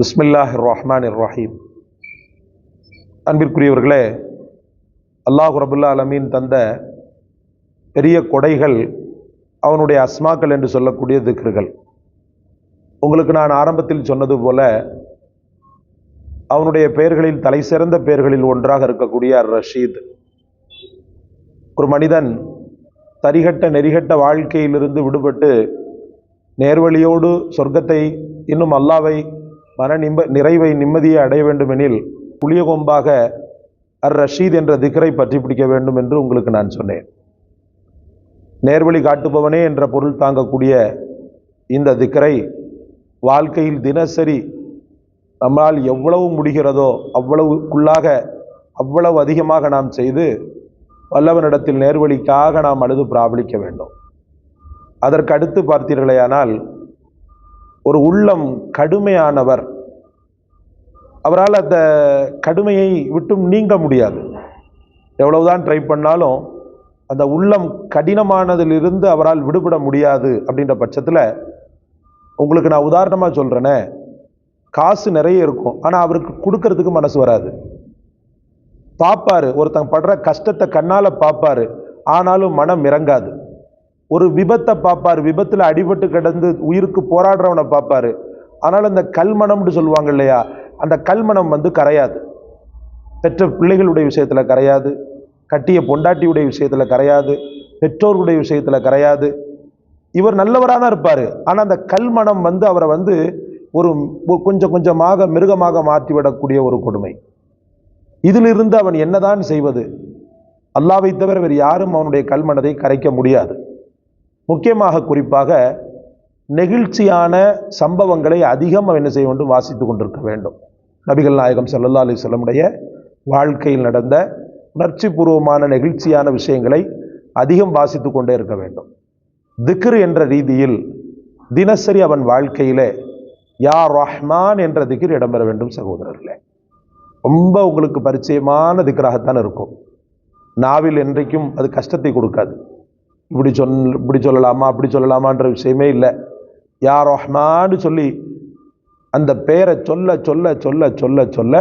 பிஸ்மில்லாஹ் ரஹ்மான் ரஹீம் அன்பிற்குரியவர்களே அல்லாஹ் ரபுல்லா அலமீன் தந்த பெரிய கொடைகள் அவனுடைய அஸ்மாக்கள் என்று சொல்லக்கூடிய திக்ருகள். உங்களுக்கு நான் ஆரம்பத்தில் சொன்னது போல அவனுடைய பெயர்களில் தலை சிறந்த பெயர்களில் ஒன்றாக இருக்கக்கூடிய அர் ரஷீத். ஒரு மனிதன் தரிகட்ட நெறிகட்ட வாழ்க்கையிலிருந்து விடுபட்டு நேர்வழியோடு சொர்க்கத்தை இன்னும் அல்லாவை மன நிம்ம நிறைவை நிம்மதியை அடைய வேண்டுமெனில் புளியகொம்பாக அர் ரஷீத் என்ற திக்கரை பற்றி பிடிக்க வேண்டும் என்று உங்களுக்கு நான் சொன்னேன். நேர்வழி காட்டுபவனே என்ற பொருள் தாங்கக்கூடிய இந்த திக்கரை வாழ்க்கையில் தினசரி நம்மால் எவ்வளவு முடிகிறதோ அவ்வளவுக்குள்ளாக அவ்வளவு அதிகமாக நாம் செய்து வல்லவனிடத்தில் நேர்வழிக்காக நாம் அழுது பிராபலிக்க வேண்டும். அதற்கு அடுத்து பார்த்தீர்களேயானால் ஒரு உள்ளம் கடுமையானவர். அவரால் அந்த கடுமையை விட்டும் நீங்க முடியாது. எவ்வளவுதான் ட்ரை பண்ணாலும் அந்த உள்ளம் கடினமானதிலிருந்து அவரால் விடுபட முடியாது அப்படின்ற பட்சத்தில் உங்களுக்கு நான் உதாரணமாக சொல்கிறேனே காசு நிறைய இருக்கும் ஆனால் அவருக்கு கொடுக்கறதுக்கு மனசு வராது. பார்ப்பாரு ஒருத்தன் படுற கஷ்டத்தை கண்ணால் பார்ப்பாரு ஆனாலும் மனம் இறங்காது. ஒரு விபத்தை பார்ப்பார். விபத்தில் அடிபட்டு கிடந்து உயிருக்கு போராடுறவனை பார்ப்பாரு. ஆனால் அந்த கல்மணம்னு சொல்லுவாங்க இல்லையா? அந்த கல்மணம் வந்து கரையாது. பெற்ற பிள்ளைகளுடைய விஷயத்தில் கரையாது. கட்டிய பொண்டாட்டியுடைய விஷயத்தில் கரையாது. பெற்றோர்களுடைய விஷயத்தில் கரையாது. இவர் நல்லவராக தான் இருப்பார். ஆனால் அந்த கல்மணம் வந்து அவரை வந்து ஒரு கொஞ்சம் கொஞ்சமாக மிருகமாக மாற்றிவிடக்கூடிய ஒரு கொடுமை. இதிலிருந்து அவன் என்னதான் செய்வது? அல்லாவை தவிர வேறு யாரும் அவனுடைய கல்மனதை கரைக்க முடியாது. முக்கியமாக குறிப்பாக நெகிழ்ச்சியான சம்பவங்களை அதிகம் அவன் என்ன செய்ய வேண்டும்? வாசித்து கொண்டிருக்க வேண்டும். நபிகள் நாயகம் சல்லல்லா அலி சொல்லமுடைய வாழ்க்கையில் நடந்த உணர்ச்சி பூர்வமான நெகிழ்ச்சியான விஷயங்களை அதிகம் வாசித்து கொண்டே இருக்க வேண்டும். திக்ரு என்ற ரீதியில் தினசரி அவன் வாழ்க்கையிலே யா ரஹ்மான் என்ற திக்ர் இடம்பெற வேண்டும் சகோதரர்களே. ரொம்ப உங்களுக்கு பரிச்சயமான திக்ராகத்தான் இருக்கும். நாவில் என்றைக்கும் அது கஷ்டத்தை கொடுக்காது. இப்படி சொல் இப்படி சொல்லலாமா அப்படி சொல்லலாமான்ற விஷயமே இல்லை. யார் ரஹ்மான்னு சொல்லி அந்த பெயரை சொல்ல சொல்ல சொல்ல சொல்ல சொல்ல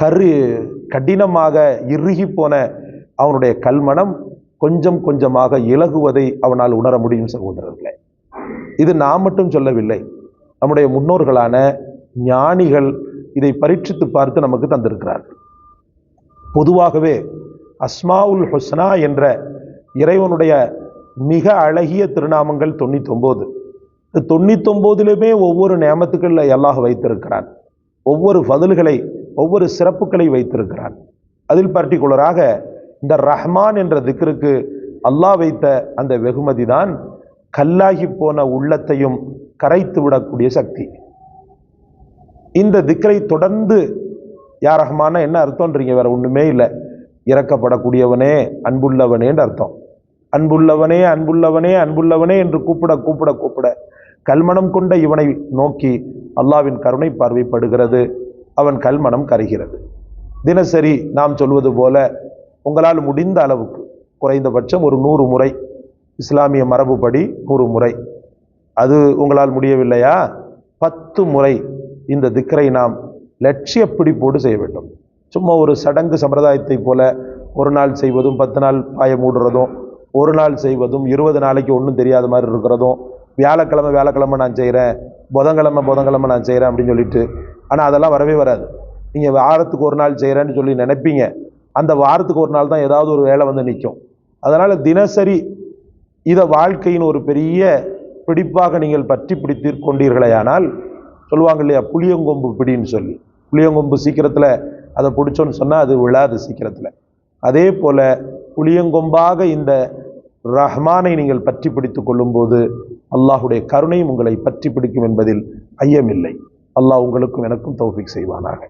கரு கடினமாக இறுகி போன அவனுடைய கல்மனம் கொஞ்சம் கொஞ்சமாக இலகுவதை அவனால் உணர முடியும் சகோதரர்களே. இது நான் மட்டும் சொல்லவில்லை. நம்முடைய முன்னோர்களான ஞானிகள் இதை பரீட்சித்து பார்த்து நமக்கு தந்திருக்கிறார்கள். பொதுவாகவே அஸ்மாவுல் ஹுஸ்னா என்ற இறைவனுடைய மிக அழகிய திருநாமங்கள் தொண்ணூத்தொம்போது. தொண்ணூத்தொம்போதுலையுமே ஒவ்வொரு நியமத்துக்களில் அல்லாஹ் வைத்திருக்கிறான். ஒவ்வொரு பதில்களை ஒவ்வொரு சிறப்புகளை வைத்திருக்கிறான். அதில் பர்டிகுலராக இந்த ரஹ்மான் என்ற திக்ருக்கு அல்லாஹ் வைத்த அந்த வெகுமதி தான் கல்லாகி போன உள்ளத்தையும் கரைத்து விடக்கூடிய சக்தி. இந்த திக்கரை தொடர்ந்து யார் ரஹ்மான என்ன அர்த்தம்ன்றீங்க? வேற ஒன்றுமே இல்லை. இறக்கப்படக்கூடியவனே அன்புள்ளவனேன்னு அர்த்தம். அன்புள்ளவனே அன்புள்ளவனே அன்புள்ளவனே என்று கூப்பிட கூப்பிட கூப்பிட கல்மணம் கொண்ட இவனை நோக்கி அல்லாவின் கருணை பார்வைப்படுகிறது. அவன் கல்மணம் கரைகிறது. தினசரி நாம் சொல்வது போல உங்களால் முடிந்த அளவுக்கு குறைந்தபட்சம் ஒரு நூறு முறை இஸ்லாமிய மரபுப்படி நூறு முறை. அது உங்களால் முடியவில்லையா? பத்து முறை இந்த திக்கரை நாம் லட்சிய பிடிப்போடு செய்ய வேண்டும். சும்மா ஒரு சடங்கு சம்பிரதாயத்தை போல ஒரு நாள் செய்வதும் பத்து நாள் பாய மூடுறதும் ஒரு நாள் செய்வதும் இருபது நாளைக்கு ஒன்றும் தெரியாத மாதிரி இருக்கிறதும் வியாழக்கிழமை வியாழக்கிழமை நான் செய்கிறேன் புதன்கிழமை புதன்கிழமை நான் செய்கிறேன் அப்படின்னு சொல்லிட்டு. ஆனால் அதெல்லாம் வரவே வராது. நீங்கள் வாரத்துக்கு ஒரு நாள் செய்கிறேன்னு சொல்லி நினைப்பீங்க. அந்த வாரத்துக்கு ஒரு நாள் தான் ஏதாவது ஒரு வேலை வந்து நிற்கும் அதனால் தினசரி இதை வாழ்க்கையின் ஒரு பெரிய பிடிப்பாக நீங்கள் பற்றி பிடித்து கொண்டீர்களேயானால் சொல்லுவாங்க இல்லையா புளியங்கொம்பு பிடின்னு சொல்லி. புளியங்கொம்பு சீக்கிரத்தில் அதை பிடிச்சோன்னு சொன்னால் அது விழாது சீக்கிரத்தில். அதே போல் புளியங்கொம்பாக இந்த ரஹ்மானை நீங்கள் பற்றி பிடித்து கொள்ளும்போது அல்லாஹுடைய கருணையும் உங்களை பற்றி பிடிக்கும் என்பதில் ஐயமில்லை. அல்லாஹ் உங்களுக்கும் எனக்கும் தௌஃபிக் செய்வானாக.